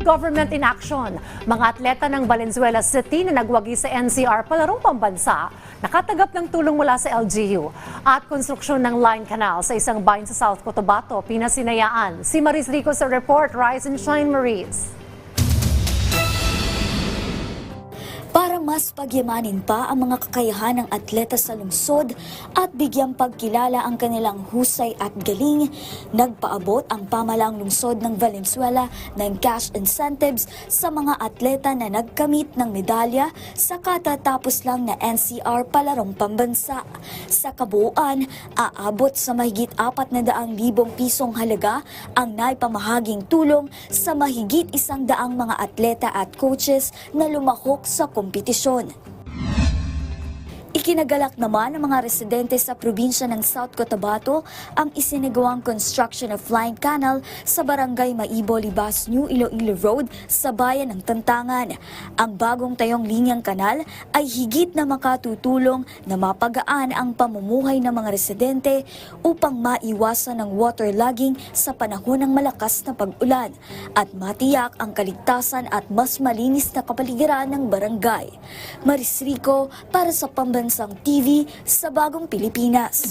Government in action. Mga atleta ng Valenzuela City na nagwagi sa NCR palarong pambansa, nakatanggap ng tulong mula sa LGU. At konstruksyon ng line canal sa isang bayan sa South Cotabato, pinasinayaan. Si Maris Rico sa report. Rise and shine, Maris. Para mas pagyamanin pa ang mga kakayahan ng atleta sa lungsod at bigyang pagkilala ang kanilang husay at galing, nagpaabot ang pamalang lungsod ng Valenzuela ng cash incentives sa mga atleta na nagkamit ng medalya sa katatapos lang na NCR palarong pambansa. Sa kabuuan, aabot sa mahigit 400,000 pisong halaga ang naipamahaging tulong sa mahigit isang daang mga atleta at coaches na lumahok sa kompetisyon. Ikinagalak naman ng mga residente sa probinsya ng South Cotabato ang isinagawang construction of line canal sa barangay Maibo, Libas, New Iloilo Road sa bayan ng Tantangan. Ang bagong tayong linyang kanal ay higit na makatutulong na mapagaan ang pamumuhay ng mga residente upang maiwasan ng waterlogging sa panahon ng malakas na pag-ulan at matiyak ang kaligtasan at mas malinis na kapaligiran ng barangay. Maris Rico para sa Pambansang TV sa Bagong Pilipinas.